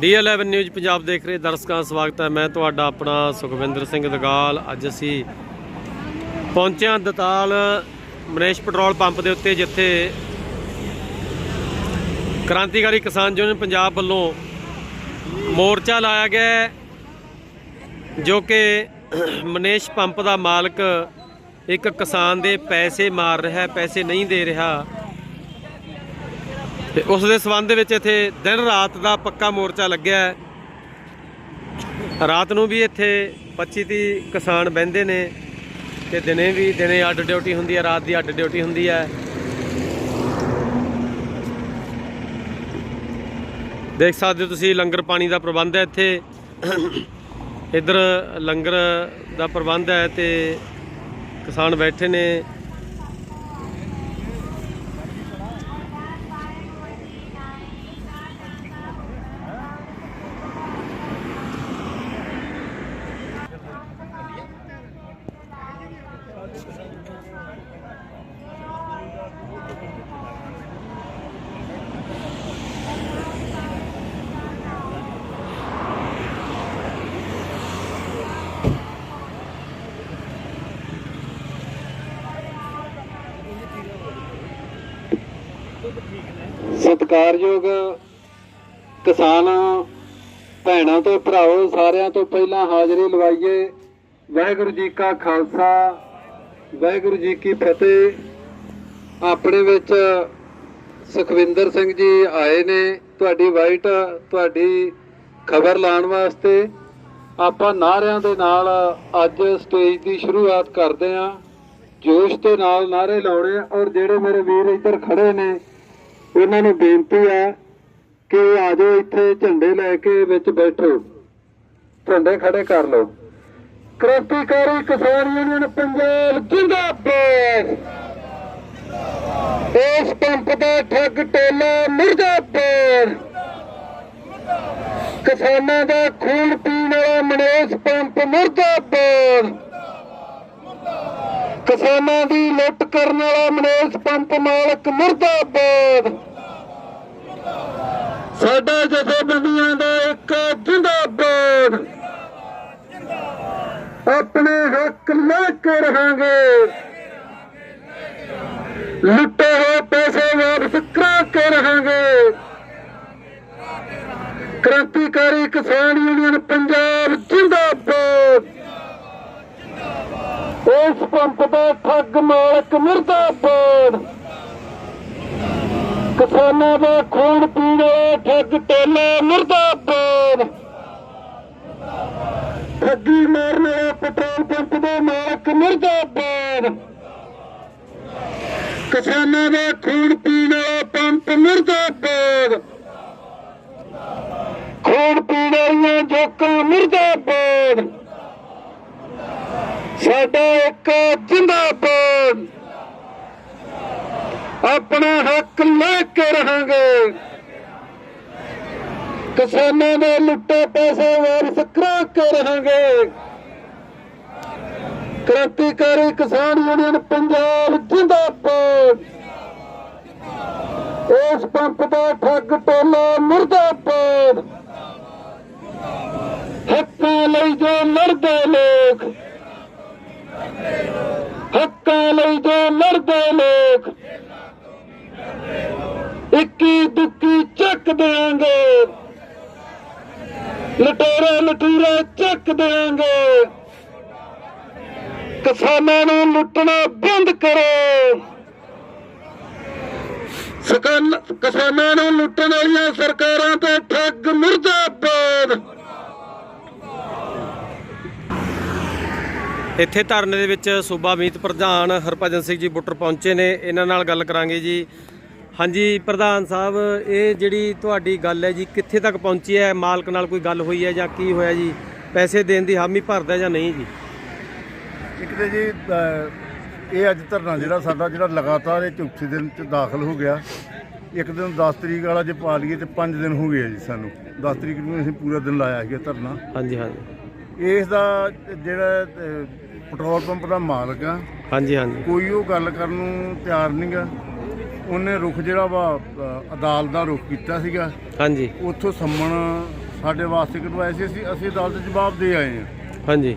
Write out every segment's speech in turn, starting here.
ਡੀ11 news Punjab ਦੇਖ ਰਹੇ ਦਰਸ਼ਕਾਂ ਦਾ ਸਵਾਗਤ ਹੈ। ਮੈਂ ਤੁਹਾਡਾ ਆਪਣਾ ਸੁਖਵਿੰਦਰ ਸਿੰਘ ਦਗਾਲ। ਅੱਜ ਅਸੀਂ ਪਹੁੰਚਿਆ ਦਤਾਲ ਮਨੇਸ਼ ਪੈਟਰੋਲ ਪੰਪ ਦੇ ਉੱਤੇ, ਜਿੱਥੇ ਕ੍ਰਾਂਤੀਕਾਰੀ ਕਿਸਾਨ ਯੂਨੀਅਨ ਪੰਜਾਬ ਵੱਲੋਂ ਮੋਰਚਾ ਲਾਇਆ ਗਿਆ ਜੋ ਕਿ ਮਨੇਸ਼ ਪੰਪ ਦਾ ਮਾਲਕ ਇੱਕ ਕਿਸਾਨ ਦੇ ਪੈਸੇ ਮਾਰ ਰਿਹਾ ਪੈਸੇ ਨਹੀਂ ਦੇ ਰਿਹਾ। ਤੇ ਉਸ ਦੇ ਸਬੰਧ ਵਿੱਚ ਇੱਥੇ ਦਿਨ ਰਾਤ ਦਾ ਪੱਕਾ ਮੋਰਚਾ ਲੱਗਿਆ ਹੈ। ਰਾਤ ਨੂੰ ਵੀ ਇੱਥੇ 25 30 ਕਿਸਾਨ ਬਹਿੰਦੇ ਨੇ ਤੇ ਦਿਨੇ ਵੀ ਦਿਨੇ ਅੱਡ ਡਿਊਟੀ ਹੁੰਦੀ ਹੈ, ਰਾਤ ਦੀ ਅੱਡ ਡਿਊਟੀ ਹੁੰਦੀ ਹੈ। ਦੇਖ ਸਕਦੇ ਹੋ ਤੁਸੀਂ ਲੰਗਰ ਪਾਣੀ ਦਾ ਪ੍ਰਬੰਧ ਹੈ ਇੱਥੇ। ਇੱਧਰ ਲੰਗਰ ਦਾ ਪ੍ਰਬੰਧ ਹੈ ਤੇ ਕਿਸਾਨ ਬੈਠੇ ਨੇ। ਸਤਿਕਾਰਯੋਗ ਕਿਸਾਨ ਭੈਣਾਂ ਤੇ ਭਰਾਓ ਸਾਰਿਆਂ ਤੋਂ ਪਹਿਲਾਂ ਹਾਜ਼ਰੀ ਲਵਾਈਏ ਵਾਹਿਗੁਰੂ ਜੀ ਕਾ ਖਾਲਸਾ, ਵਾਹਿਗੁਰੂ ਜੀ ਕੀ ਫਤਿਹ। ਆਪਣੇ ਵਿੱਚ ਸੁਖਵਿੰਦਰ ਸਿੰਘ ਜੀ ਆਏ ਨੇ, ਤੁਹਾਡੀ ਵਾਈਟ, ਤੁਹਾਡੀ ਖਬਰ ਲਾਉਣ ਵਾਸਤੇ। ਆਪਾਂ ਨਾਰਿਆਂ ਦੇ ਨਾਲ ਅੱਜ ਸਟੇਜ ਦੀ ਸ਼ੁਰੂਆਤ ਕਰਦੇ ਹਾਂ। ਜੋਸ਼ ਦੇ ਨਾਲ ਨਾਰੇ ਲਾਉਣੇ ਔਰ ਜਿਹੜੇ ਮੇਰੇ ਵੀਰ ਇੱਧਰ ਖੜੇ ਨੇ ਉਹਨਾਂ ਨੂੰ ਬੇਨਤੀ ਆ ਕਿ ਆਜੋ ਇੱਥੇ ਝੰਡੇ ਲੈ ਕੇ ਵਿੱਚ ਬੈਠੋ। ਝੰਡੇ ਖੜੇ ਕਰ ਲਓ। ਕ੍ਰਾਂਤੀਕਾਰੀ ਕਿਸਾਨ ਯੂਨੀਅਨ ਪੰਜਾਬ ਜਿੰਦਾਬਾਦ। ਇਸ ਪੰਪ ਦਾ ਠੱਗ ਟੋਲਾ ਮੁਰਦਾਬਾਦ। ਕਿਸਾਨਾਂ ਦਾ ਖੂਨ ਪੀਣ ਵਾਲਾ ਮਨੇਸ਼ ਪੰਪ ਮੁਰਦਾਬਾਦ। ਕਿਸਾਨਾਂ ਦੀ ਲੁੱਟ ਕਰਨ ਵਾਲਾ ਮਨੇਸ਼ ਪੰਪ ਮਾਲਕ ਮੁਰਦਾਬਾਦ। ਸਾਡਾ ਜਥੇਬੰਦੀਆਂ ਦਾ ਇੱਕ ਜਿੰਦਾਬਾਦ। ਆਪਣੇ ਹੱਕ ਲੈ ਕੇ ਰਹਾਂਗੇ। ਲੁੱਟੇ ਹੋਏ ਪੈਸੇ ਵਾਪਸ ਕਰਾ ਕੇ ਰਹਾਂਗੇ। ਕ੍ਰਾਂਤੀਕਾਰੀ ਕਿਸਾਨ ਯੂਨੀਅਨ ਪੰਜਾਬ ਜਿੰਦਾਬਾਦ। ਉਸ ਪੰਪ ਦਾ ਠੱਗ ਮਾਲਕ ਮੁਰਦਾਬਾਦ। ਕਿਸਾਨਾਂ ਦਾ ਖੂਨ ਪੀਣੇ, ਠੱਗ ਟੋਲਾ, ਮੁਰਦਾਬਾਦ। ਠੱਗੀ ਮਾਰਨ ਵਾਲੇ ਪੈਟਰੋਲ ਪੰਪ ਦੇ ਮਾਲਕ ਮੁਰਦਾਬਾਦ। ਕਿਸਾਨਾਂ ਦਾ ਖੂਨ ਪੀਣ ਵਾਲਾ ਪੰਪ ਮੁਰਦਾਬਾਦ। ਖੂਨ ਪੀਣ ਵਾਲੀਆਂ ਜੋਕਾਂ ਮੁਰਦਾਬਾਦ। ਸਾਡਾ ਇੱਕ ਜਿੰਦਾਬਾਦ। ਆਪਣਾ ਹੱਕ ਲੈ ਕੇ ਰਹਾਂਗੇ। ਕਿਸਾਨਾਂ ਦੇ ਲੁੱਟੇ ਪੈਸੇ ਵਾਪਸ ਕਰਾ ਕੇ ਰਹਾਂਗੇ। ਕ੍ਰਾਂਤੀਕਾਰੀ ਕਿਸਾਨ ਯੂਨੀਅਨ ਪੰਜਾਬ ਜਿੰਦਾਬਾਦ। ਇਸ ਪੰਪ ਦਾ ਠੱਗ ਟੋਲਾ ਮੁਰਦਾਬਾਦ। ਹੱਕਾਂ ਲਈ ਜੋ ਲੜਦੇ ਲੋਕ। ਹੱਕਾਂ ਲਈ ਜੋ ਲੜਦੇ ਲੋਕ। ਇੱਕੀ ਦੁੱਕੀ ਚੱਕ ਦੇਾਂਗੇ ਲਟੇਰੇ ਲਟੂਰੇ ਚੱਕ ਦੇਾਂਗੇ ਕਿਸਾਨਾਂ ਨੂੰ ਲੁੱਟਣਾ ਬੰਦ ਕਰੋ। ਕਿਸਾਨਾਂ ਨੂੰ ਲੁੱਟਣ ਵਾਲੀਆਂ ਸਰਕਾਰਾਂ ਤੇ ਠੱਗ ਮੁਰਦਾਬਾਦ। ਇੱਥੇ ਧਰਨੇ ਦੇ ਵਿੱਚ ਸੂਬਾ ਮੀਤ ਪ੍ਰਧਾਨ ਹਰਭਜਨ ਸਿੰਘ ਜੀ ਬੁੱਟਰ ਪਹੁੰਚੇ ਨੇ। ਇਹਨਾਂ ਨਾਲ ਗੱਲ ਕਰਾਂਗੇ ਜੀ। ਹਾਂਜੀ ਪ੍ਰਧਾਨ ਸਾਹਿਬ ਇਹ ਜਿਹੜੀ ਤੁਹਾਡੀ ਗੱਲ ਹੈ ਜੀ ਕਿੱਥੇ ਤੱਕ ਪਹੁੰਚੀ ਹੈ? ਮਾਲਕ ਨਾਲ ਕੋਈ ਗੱਲ ਹੋਈ ਹੈ ਜਾਂ ਕੀ ਹੋਇਆ ਜੀ? ਪੈਸੇ ਦੇਣ ਦੀ ਹਾਮੀ ਭਰਦਾ ਜਾਂ ਨਹੀਂ ਜੀ? ਇੱਕ ਤੇ ਜੀ ਅਹ, ਇਹ ਅੱਜ ਧਰਨਾ ਜਿਹੜਾ ਸਾਡਾ ਜਿਹੜਾ ਲਗਾਤਾਰ ਇਹ ਚੌਥੇ ਦਿਨ ਚ ਦਾਖਲ ਹੋ ਗਿਆ। ਇੱਕ ਦਿਨ 10 ਤਰੀਕ ਵਾਲਾ ਜੇ ਪਾ ਲਈਏ ਤੇ 5 ਦਿਨ ਹੋ ਗਏ ਆ ਜੀ ਸਾਨੂੰ। 10 ਤਰੀਕ ਨੂੰ ਅਸੀਂ ਪੂਰਾ ਦਿਨ ਲਾਇਆ ਸੀਗਾ ਧਰਨਾ। ਹਾਂਜੀ ਹਾਂਜੀ। ਇਸ ਦਾ ਜਿਹੜਾ ਅਹ, ਪੈਟਰੋਲ ਪੰਪ ਦਾ ਮਾਲਕ ਆ। ਹਾਂਜੀ ਹਾਂਜੀ। ਕੋਈ ਉਹ ਗੱਲ ਕਰਨ ਨੂੰ ਤਿਆਰ ਨਹੀਂਗਾ ਉਹਨੇ ਰੁਖ ਜਿਹੜਾ ਵਾ ਅ, ਅਦਾਲਤ ਦਾ ਰੁਖ ਕੀਤਾ ਸੀਗਾ। ਹਾਂਜੀ। ਉੱਥੋਂ ਸੰਮਣ ਸਾਡੇ ਵਾਸਤੇ ਕਢਵਾਏ ਸੀ। ਅਸੀਂ ਅਸੀਂ ਅਦਾਲਤ 'ਚ ਜਵਾਬ ਦੇ ਆਏ ਹਾਂ। ਹਾਂਜੀ।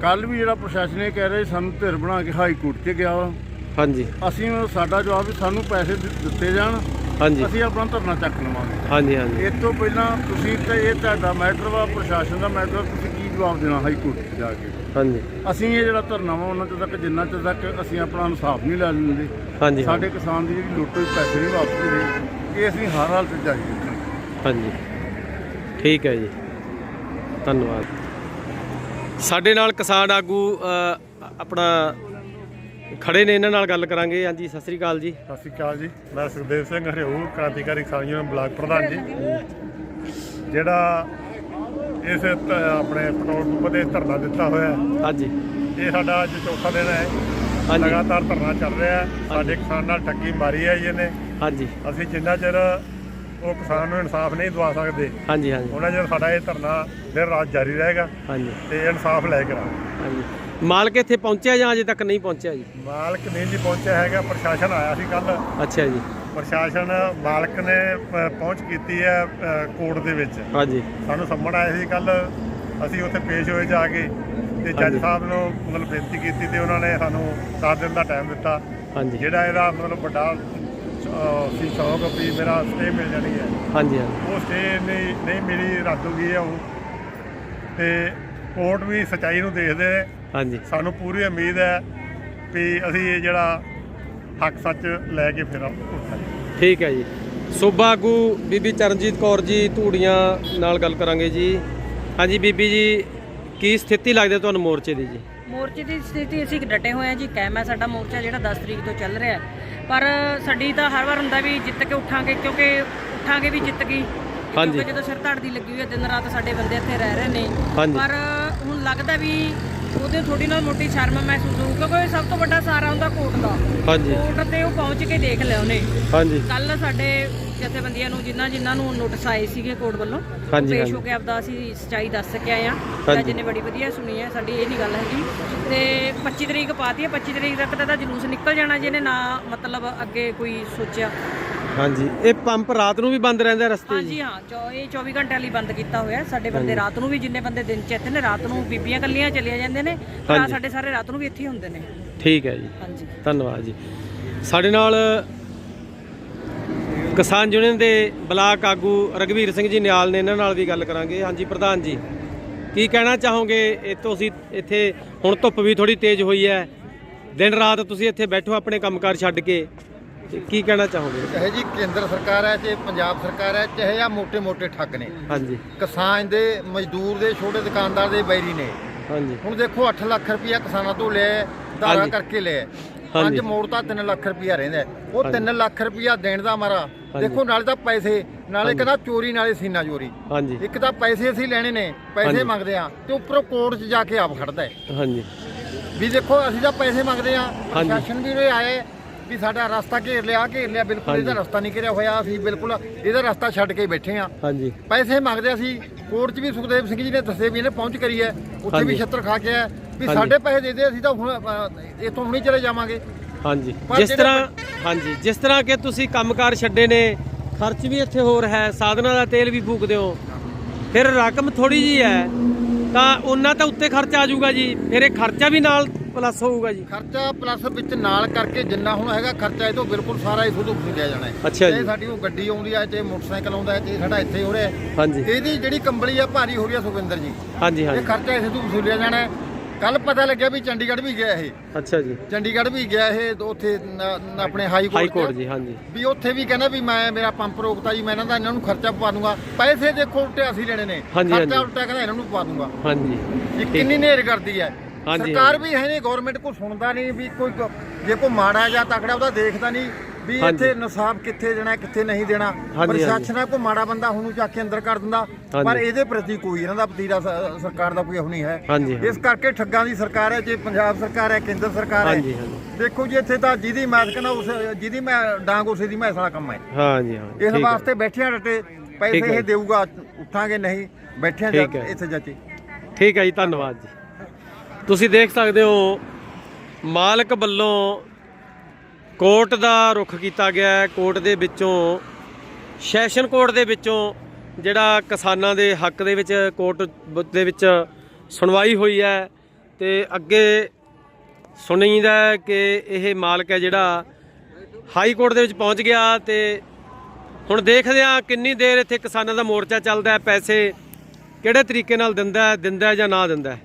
ਕੱਲ ਵੀ ਜਿਹੜਾ ਪ੍ਰਸ਼ਾਸਨ ਇਹ ਕਹਿ ਰਿਹਾ ਸੀ ਸਾਨੂੰ ਧਿਰ ਬਣਾ ਕੇ ਹਾਈ ਕੋਰਟ 'ਚ ਗਿਆ ਵਾ। ਹਾਂਜੀ। ਅਸੀਂ ਉਹ ਸਾਡਾ ਜਵਾਬ ਵੀ ਸਾਨੂੰ ਪੈਸੇ ਦਿ- ਦਿੱਤੇ ਜਾਣ। ਹਾਂਜੀ। ਅਸੀਂ ਆਪਣਾ ਧਰਨਾ ਚੱਕ ਲਵਾਂਗੇ। ਹਾਂਜੀ ਹਾਂਜੀ। ਇਹ ਤੋਂ ਪਹਿਲਾਂ ਤੁਸੀਂ ਤੇ ਇਹ ਤੁਹਾਡਾ ਮੈਟਰ ਵਾ ਪ੍ਰਸ਼ਾਸਨ ਦਾ ਮੈਟਰ ਤੁਸੀਂ ਜਵਾਬ ਦੇਣਾ ਹਾਈ ਕੋਰਟ 'ਚ ਜਾ ਕੇ। ਹਾਂਜੀ। ਅਸੀਂ ਇਹ ਜਿਹੜਾ ਧਰਨਾ ਵਾ ਉਹਨਾਂ ਚਿਰ ਤੱਕ ਜਿੰਨਾ ਚਿਰ ਤੱਕ ਅਸੀਂ ਆਪਣਾ ਇਨਸਾਫ ਨਹੀਂ ਲੈ ਲੈਂਦੇ। ਹਾਂਜੀ ਸਾਡੇ ਕਿਸਾਨ ਦੀ ਜਿਹੜੀ ਲੁੱਟ ਹੋਈ ਪੈਸੇ ਨਹੀਂ ਵਾਪਸ ਹੋਏ ਇਹ ਅਸੀਂ ਹਰ ਹਾਲਤ 'ਚ ਜਾਰੀ ਰੱਖਾਂਗੇ ਹਾਂਜੀ। ਠੀਕ ਹੈ ਜੀ। ਧੰਨਵਾਦ। ਸਾਡੇ ਨਾਲ ਕਿਸਾਨ ਆਗੂ ਅ, ਆਪਣਾ ਖੜੇ ਨੇ ਇਹਨਾਂ ਨਾਲ ਗੱਲ ਕਰਾਂਗੇ। ਹਾਂਜੀ ਸਤਿ ਸ੍ਰੀ ਅਕਾਲ ਜੀ। ਸਤਿ ਸ਼੍ਰੀ ਅਕਾਲ ਜੀ। ਮੈਂ ਸੁਖਦੇਵ ਸਿੰਘ ਹਰਿਓ ਕ੍ਰਾਂਤੀਕਾਰੀ ਕਿਸਾਨ ਯੂਨੀਅਨ ਬਲਾਕ ਪ੍ਰਧਾਨ ਜੀ। ਜਿਹੜਾ ਇਸ ਆਪਣੇ ਪੈਟਰੋਲ ਪੰਪ ਤੇ ਧਰਨਾ ਦਿੱਤਾ ਹੋਇਆ ਹੈ, ਹਾਂਜੀ। ਇਹ ਸਾਡਾ ਅੱਜ ਚੌਥਾ ਦਿਨ ਹੈ। ਹਾਂਜੀ। ਲਗਾਤਾਰ ਧਰਨਾ ਚੱਲ ਰਿਹਾ ਹੈ। ਸਾਡੇ ਕਿਸਾਨ ਨਾਲ ਠੱਗੀ ਮਾਰੀ ਹੈ ਜੀ ਇਹਨੇ। ਹਾਂਜੀ। ਅਸੀਂ ਜਿੰਨਾ ਚਿਰ ਉਹ ਕਿਸਾਨ ਨੂੰ ਇਨਸਾਫ ਨਹੀਂ ਦਵਾ ਸਕਦੇ ਹਾਂਜੀ ਹਾਂਜੀ। ਉਹਨਾਂ ਚਿਰ ਸਾਡਾ ਇਹ ਧਰਨਾ ਦਿਨ ਰਾਤ ਜਾਰੀ ਰਹੇਗਾ ਹਾਂਜੀ। ਤੇ ਇਨਸਾਫ ਲੈ ਕੇ ਰਹਾਂਗੇ ਹਾਂਜੀ। ਮਾਲਕ ਇੱਥੇ ਪਹੁੰਚਿਆ ਜਾਂ ਅਜੇ ਤੱਕ ਨਹੀਂ ਪਹੁੰਚਿਆ ਜੀ? ਮਾਲਕ ਨਹੀਂ ਜੀ ਪਹੁੰਚਿਆ ਹੈਗਾ ਪ੍ਰਸ਼ਾਸਨ ਆਇਆ ਸੀ ਕੱਲ ਅੱਛਾ ਜੀ। ਪ੍ਰਸ਼ਾਸਨ ਮਾਲਕ ਨੇ ਪਹੁੰਚ ਕੀਤੀ ਹੈ ਅ, ਕੋਰਟ ਦੇ ਵਿੱਚ। ਹਾਂਜੀ। ਸਾਨੂੰ ਸੰਮਣ ਆਏ ਸੀ ਕੱਲ ਅਸੀਂ ਉੱਥੇ ਪੇਸ਼ ਹੋਏ ਜਾ ਕੇ ਤੇ ਜੱਜ। ਸਾਹਿਬ ਨੂੰ ਮਤਲਬ ਬੇਨਤੀ ਕੀਤੀ ਤੇ ਉਹਨਾਂ ਨੇ ਸਾਨੂੰ 10 ਦਿਨ ਦਾ ਟਾਈਮ ਦਿੱਤਾ। ਹਾਂਜੀ। ਜਿਹੜਾ ਇਹਦਾ ਮਤਲਬ ਵੱਡਾ ਅ, ਸੀ ਸ਼ੌਕ ਵੀ ਮੇਰਾ ਸਟੇ ਮਿਲ ਜਾਣੀ ਹੈ। ਹਾਂਜੀ ਹਾਂਜੀ। ਉਹ ਸਟੇ ਨਹੀਂ ਨਹੀਂ ਮਿਲੀ ਰੱਦ ਹੋ ਗਈ ਹੈ ਉਹ। ਤੇ ਕੋਰਟ ਵੀ ਸਚਾਈ ਨੂੰ ਦੇਖਦੇ ਨੇ। ਹਾਂਜੀ। ਸਾਨੂੰ ਪੂਰੀ ਉਮੀਦ ਹੈ ਵੀ ਅਸੀਂ ਇਹ ਜਿਹੜਾ ਹੱਕ ਸੱਚ ਲੈ ਕੇ ਫਿਰ ਠੀਕ ਹੈ ਜੀ। ਸੂਬਾ ਆਗੂ ਬੀਬੀ ਚਰਨਜੀਤ ਕੌਰ ਜੀ ਧੂੜੀਆਂ ਨਾਲ ਗੱਲ ਕਰਾਂਗੇ ਜੀ। ਹਾਂਜੀ ਬੀਬੀ ਜੀ ਕੀ ਸਥਿਤੀ ਲੱਗਦੀ ਹੈ ਤੁਹਾਨੂੰ ਮੋਰਚੇ ਦੀ ਜੀ? ਮੋਰਚੇ ਦੀ ਸਥਿਤੀ ਅਸੀਂ ਡਟੇ ਹੋਏ ਆ ਜੀ ਕਾਇਮ ਹੈ ਸਾਡਾ ਮੋਰਚਾ ਜਿਹੜਾ 10 ਤਰੀਕ ਤੋਂ ਚੱਲ ਰਿਹਾ ਹੈ। ਪਰ ਸਾਡੀ ਤਾਂ ਹਰ ਵਾਰ ਹੁੰਦਾ ਵੀ ਜਿੱਤ ਕੇ ਉੱਠਾਂਗੇ ਕਿਉਂਕਿ ਉੱਠਾਂਗੇ ਵੀ ਜਿੱਤ ਗਈ। ਹਾਂਜੀ। ਕਿਉਂਕਿ ਜਦੋਂ ਸਿਰ ਧੜ ਦੀ ਲੱਗੀ ਹੋਈ ਹੈ ਦਿਨ ਰਾਤ ਸਾਡੇ ਬੰਦੇ ਇੱਥੇ ਰਹਿ ਰਹੇ ਨੇ। ਪਰ ਹੁਣ ਲੱਗਦਾ ਵੀ ਉਹਦੇ ਥੋੜੀ ਨਾਲ ਮੋਟੀ ਸ਼ਰਮ ਮਹਿਸੂਸ ਹੋਊ ਕਿਉਂਕਿ ਸਭ ਤੋਂ ਵੱਡਾ ਸਹਾਰਾ ਹੁੰਦਾ ਕੋਰਟ ਦਾ। ਹਾਂਜੀ। ਕੋਰਟ ਤੇ ਉਹ ਪਹੁੰਚ ਕੇ ਦੇਖ ਲਿਆ ਉਹਨੇ। ਹਾਂਜੀ। ਕੱਲ ਸਾਡੇ ਜਥੇਬੰਦੀਆਂ ਨੂੰ ਜਿਨ੍ਹਾਂ ਜਿਨ੍ਹਾਂ ਨੂੰ ਨੋਟਿਸ ਆਏ ਸੀਗੇ ਕੋਰਟ ਵੱਲੋਂ ਹਾਂਜੀ, ਪੇਸ਼ ਹਾਂਜੀ। ਹੋ ਕੇ ਆਪਦਾ ਅਸੀਂ ਸੱਚਾਈ ਦੱਸ ਕੇ ਆਏ ਆ ਹਾਂਜੀ। ਜੱਜ ਨੇ ਬੜੀ ਵਧੀਆ ਸੁਣੀ ਹੈ ਸਾਡੀ ਇਹ ਨਹੀਂ ਗੱਲ ਹੈਗੀ। ਤੇ 25 ਤਰੀਕ ਪਾਤੀ ਹੈ 25 ਤਰੀਕ ਤੱਕ ਤਾਂ ਇਹਦਾ ਜਲੂਸ ਨਿਕਲ ਜਾਣਾ ਜਿਹਨੇ ਨਾ ਮਤਲਬ ਅੱਗੇ ਕੋਈ ਸੋਚਿਆ। ਹਾਂਜੀ ਇਹ ਪੰਪ ਰਾਤ ਨੂੰ ਵੀ ਬੰਦ ਰਹਿੰਦਾ ਰਸਤੇ ਹਾਂਜੀ ਹਾਂ ਇਹ 24 ਘੰਟੇ ਲਈ ਬੰਦ ਕੀਤਾ ਹੋਇਆ ਸਾਡੇ ਬੰਦੇ ਰਾਤ ਨੂੰ ਵੀ ਜਿੰਨੇ ਬੰਦੇ ਦਿਨ ਚ ਇੱਥੇ ਨੇ ਰਾਤ ਨੂੰ ਬੀਬੀਆਂ ਕੱਲੀਆਂ ਚਲੀਆਂ ਜਾਂਦੇ ਨੇ ਭਰਾ ਹਾਂਜੀ। ਸਾਡੇ ਸਾਰੇ ਰਾਤ ਨੂੰ ਵੀ ਇੱਥੇ ਹੀ ਹੁੰਦੇ ਨੇ। ਠੀਕ ਹੈ ਜੀ। ਹਾਂਜੀ। ਧੰਨਵਾਦ ਜੀ। ਸਾਡੇ ਨਾਲ ਕਿਸਾਨ ਯੂਨੀਅਨ ਦੇ ਬਲਾਕ ਆਗੂ ਰਗਵੀਰ ਸਿੰਘ ਜੀ ਨਿਆਲ ਨੇ ਇਹਨਾਂ ਨਾਲ ਵੀ ਗੱਲ ਕਰਾਂਗੇ। ਹਾਂਜੀ ਪ੍ਰਧਾਨ ਜੀ ਕੀ ਕਹਿਣਾ ਚਾਹੋਗੇ? ਇਹ ਤੁਸੀਂ ਇੱਥੇ ਹੁਣ ਧੁੱਪ ਵੀ ਥੋੜੀ ਤੇਜ਼ ਹੋਈ ਹੈ। ਦਿਨ ਰਾਤ ਤੁਸੀਂ ਇੱਥੇ ਬੈਠੋ ਆਪਣੇ ਕੰਮਕਾਰ ਛੱਡ ਕੇ। ਕੀ ਕਹਿਣਾ ਚਾਹੋਗੇ? ਚਾਹੇ ਜੀ ਕੇਂਦਰ ਸਰਕਾਰ ਹੈ ਚਾਹੇ ਪੰਜਾਬ ਸਰਕਾਰ ਹੈ ਚਾਹੇ ਆ ਮੋٹے-ਮੋٹے ਠੱਗ ਨੇ। ਹਾਂਜੀ। ਕਿਸਾਨ ਦੇ ਮਜ਼ਦੂਰ ਦੇ ਛੋਟੇ ਦੁਕਾਨਦਾਰ ਦੇ ਬੈਰੀ ਨੇ। ਹਾਂਜੀ। ਹੁਣ ਦੇਖੋ 8 ਲੱਖ ਰੁਪਇਆ ਕਿਸਾਨਾਂ ਤੋਂ ਲਿਆ ਦਾਰਾ ਕਰਕੇ ਲਿਆ ਪੰਜ ਮੋੜਤਾ 3 ਲੱਖ ਰੁਪਇਆ ਰਹਿੰਦਾ ਉਹ 3 ਲੱਖ ਰੁਪਇਆ ਦੇਣ ਦਾ ਮਾਰਾ। ਦੇਖੋ ਨਾਲੇ ਤਾਂ ਪੈਸੇ ਨਾਲੇ ਕਹਿੰਦਾ ਚੋਰੀ ਨਾਲੇ ਸੀਨਾ ਚੋਰੀ। ਇੱਕ ਤਾਂ ਪੈਸੇ ਅਸੀਂ ਲੈਣੇ ਨੇ ਪੈਸੇ ਮੰਗਦੇ ਆ ਤੇ ਉੱਪਰੋਂ ਕੋਰਟ 'ਚ ਜਾ ਕੇ ਆਪ ਖੜਦਾ ਹੈ। ਹਾਂਜੀ। ਵੀ ਦੇਖੋ ਅਸੀਂ ਤਾਂ ਪੈਸੇ ਮੰਗਦੇ ਆ ਪ੍ਰਸ਼ਾਸਨ ਵੀ ਉਰੇ ਆਏ ਵੀ ਸਾਡਾ ਰਸਤਾ ਘੇਰ ਲਿਆ ਘੇਰ ਲਿਆ ਬਿਲਕੁਲ ਇਹਦਾ। ਰਸਤਾ ਨਹੀਂ ਘੇਰਿਆ ਹੋਇਆ ਅਸੀਂ ਬਿਲਕੁਲ ਇਹਦਾ ਰਸਤਾ ਛੱਡ ਕੇ ਬੈਠੇ ਆ ਹਾਂਜੀ। ਪੈਸੇ ਮੰਗਦੇ ਅਸੀਂ ਕੋਰਟ 'ਚ ਵੀ ਸੁਖਦੇਵ ਸਿੰਘ ਜੀ ਨੇ ਦੱਸੇ ਵੀ ਇਹਨੇ ਪਹੁੰਚ ਕਰੀ ਹੈ ਉੱਥੇ। ਵੀ ਛੱਤਰ ਖਾ ਕੇ ਆਇਆ। ਵੀ। ਸਾਡੇ ਪੈਸੇ ਦੇ ਦੇ ਅਸੀਂ ਤਾਂ ਹੁਣ ਇੱਥੋਂ ਹੁਣੀ ਚਲੇ ਜਾਵਾਂਗੇ। ਹਾਂਜੀ। ਜਿਸ ਤਰ੍ਹਾਂ ਹਾਂਜੀ। ਜਿਸ ਤਰ੍ਹਾਂ ਕਿ ਤੁਸੀਂ ਕੰਮਕਾਰ ਛੱਡੇ ਨੇ ਖਰਚ ਵੀ ਇੱਥੇ ਹੋਰ ਹੈ ਸਾਧਨਾਂ ਦਾ ਤੇਲ ਵੀ ਫੂਕਦੇ ਹੋ। ਫਿਰ ਰਕਮ ਥੋੜੀ ਜੀ ਹੈ ਤਾਂ ਉਹਨਾਂ ਤਾਂ ਉੱਤੇ ਖਰਚ ਆ ਜਾਊਗਾ ਜੀ। ਫਿਰ ਇਹ ਖਰਚਾ ਵੀ ਨਾਲ ਪਲੱਸ ਹੋਊਗਾ ਜੀ। ਖਰਚਾ ਪਲੱਸ ਵਿੱਚ ਨਾਲ ਕਰਕੇ ਜਿੰਨਾ ਹੁਣ ਹੈਗਾ ਖਰਚਾ ਇਹ ਤੋਂ ਬਿਲਕੁਲ ਸਾਰਾ ਹੀ ਖੁਦ ਲਿਆ ਜਾਣਾ ਹੈ। ਅੱਛਾ ਜੀ। ਸਾਡੀ ਉਹ ਗੱਡੀ ਆਉਂਦੀ ਹੈ ਚਾਹੇ ਮੋਟਰਸਾਈਕਲ ਆਉਂਦਾ ਹੈ ਚਾਹੇ ਸਾਡਾ ਇੱਥੇ ਹੋ ਰਿਹਾ ਹੈ। ਹਾਂਜੀ। ਇਹਦੀ ਜਿਹੜੀ ਕੰਬਲੀ ਆ ਭਾਰੀ ਹੋ ਰਹੀ ਹੈ ਸੁਖਵਿੰਦਰ ਜੀ। ਹਾਂਜੀ ਇਹ ਹਾਂਜੀ ਖਰਚਾ ਇਸੇ ਤੋਂ ਵਸੂਲਿਆ ਜਾਣਾ ਕੱਲ ਪਤਾ ਲੱਗਿਆ ਵੀ ਚੰਡੀਗੜ੍ਹ ਵੀ ਗਿਆ ਇਹ। ਅੱਛਾ ਜੀ। ਚੰਡੀਗੜ੍ਹ ਵੀ ਗਿਆ ਇਹ ਉੱਥੇ ਨ- ਨ- ਆਪਣੇ ਹਾਈ ਹਾਈ ਕੋਰਟ ਕੋਰਟ 'ਚ। ਜੀ ਹਾਂਜੀ। ਵੀ ਉੱਥੇ ਵੀ ਕਹਿੰਦਾ ਵੀ ਮੈਂ ਮੇਰਾ ਪੰਪ ਰੋਕਤਾ ਜੀ ਮੈਂ ਇਹਨਾਂ ਦਾ ਇਹਨਾਂ ਨੂੰ ਖਰਚਾ ਪਵਾ ਦੂੰਗਾ। ਪੈਸੇ ਦੇਖੋ ਉਲਟੇ ਅਸੀਂ ਲੈਣੇ ਨੇ। ਹਾਂਜੀ, ਹਾਂਜੀ। ਖਰਚਾ ਉਲਟਾ ਕਹਿੰਦਾ ਇਹਨਾਂ ਨੂੰ ਪਵਾ ਦੂੰਗਾ। ਹਾਂਜੀ। ਇਹ ਕਿੰਨੀ ਨੇਰ ਕਰਦੀ ਹੈ। ਹਾਂਜੀ, ਸਰਕਾਰ। ਵੀ ਹੈ ਨਹੀਂ ਗਵਰਨਮੈਂਟ ਕੋ ਸੁਣਦਾ ਨਹੀਂ ਵੀ ਕੋਈ ਕ- ਜੇ ਕੋਈ ਮਾੜਾ ਜਾਂ ਤਕੜਾ ਉਹਦਾ ਦੇਖਦਾ ਨਹੀਂ ਵੀ ਹਾਂਜੀ। ਇੱਥੇ ਨਸਾਬ ਕਿੱਥੇ ਦੇਣਾ ਕਿੱਥੇ ਨਹੀਂ ਦੇਣਾ ਹਾਂਜੀ। ਪ੍ਰਸ਼ਾਸਨ ਹੈ ਕੋਈ ਮਾੜਾ ਬੰਦਾ ਹੁਣ ਨੂੰ ਚੱਕ ਕੇ ਅੰਦਰ ਕਰ ਦਿੰਦਾ ਹਾਂਜੀ। ਪਰ ਇਹਦੇ ਪ੍ਰਤੀ ਕੋਈ ਇਹਨਾਂ ਦਾ ਵਤੀਰਾ ਸ- ਸਰਕਾਰ ਦਾ ਕੋਈ ਉਹ ਨਹੀਂ ਹੈ ਹਾਂਜੀ, ਹਾਂਜੀ। ਇਸ ਕਰਕੇ ਠੱਗਾਂ ਦੀ ਸਰਕਾਰ ਹੈ ਜੇ ਪੰਜਾਬ ਸਰਕਾਰ ਹੈ ਕੇਂਦਰ ਸਰਕਾਰ ਹੈ ਹਾਂਜੀ, ਹਾਂਜੀ। ਦੇਖੋ ਜੀ ਇੱਥੇ ਤਾਂ ਜਿਹਦੀ ਮੈਸ ਕਹਿੰਦਾ ਉਸ ਜਿਹਦੀ ਮੈਂ ਡਾਂਗ ਉਸੇ ਦੀ ਮੈਸ ਵਾਲਾ ਕੰਮ ਹੈ ਹਾਂਜੀ ਹਾਂ ਇਸ ਠੀਕ ਹੈ। ਵਾਸਤੇ ਬੈਠਿਆਂ ਡਟੇ ਪੈਸੇ ਠੀਕ ਹੈ ਇਹ। ਦੇਊਗਾ ਉੱਠਾਂਗੇ ਨਹੀਂ ਬੈਠਿਆਂ ਠੀਕ ਹੈ। ਇੱਥੇ ਜੱਚੇ ਠੀਕ ਹੈ ਜੀ ਧੰਨਵਾਦ ਜੀ ਤੁਸੀਂ ਦੇਖ ਸਕਦੇ ਹੋ, ਮਾਲਕ ਵੱਲੋਂ ਕੋਰਟ ਦਾ ਰੁਖ ਕੀਤਾ ਗਿਆ ਹੈ। ਕੋਰਟ ਦੇ ਵਿੱਚੋਂ, ਸੈਸ਼ਨ ਕੋਰਟ ਦੇ ਵਿੱਚੋਂ ਜਿਹੜਾ ਕਿਸਾਨਾਂ ਦੇ ਹੱਕ ਦੇ ਵਿੱਚ, ਕੋਰਟ ਦੇ ਵਿੱਚ ਸੁਣਵਾਈ ਹੋਈ ਹੈ ਤੇ ਅੱਗੇ ਸੁਣੀਦਾ ਕਿ ਇਹ ਮਾਲਕ ਹੈ ਜਿਹੜਾ ਹਾਈ ਕੋਰਟ ਦੇ ਵਿੱਚ ਪਹੁੰਚ ਗਿਆ ਤੇ ਹੁਣ ਦੇਖਦੇ ਹਾਂ ਕਿੰਨੀ ਦੇਰ ਇੱਥੇ ਕਿਸਾਨਾਂ ਦਾ ਮੋਰਚਾ ਚੱਲਦਾ ਹੈ, ਪੈਸੇ ਕਿਹੜੇ ਤਰੀਕੇ ਨਾਲ ਦਿੰਦਾ ਹੈ, ਦਿੰਦਾ ਜਾਂ ਨਾ ਦਿੰਦਾ ਹੈ।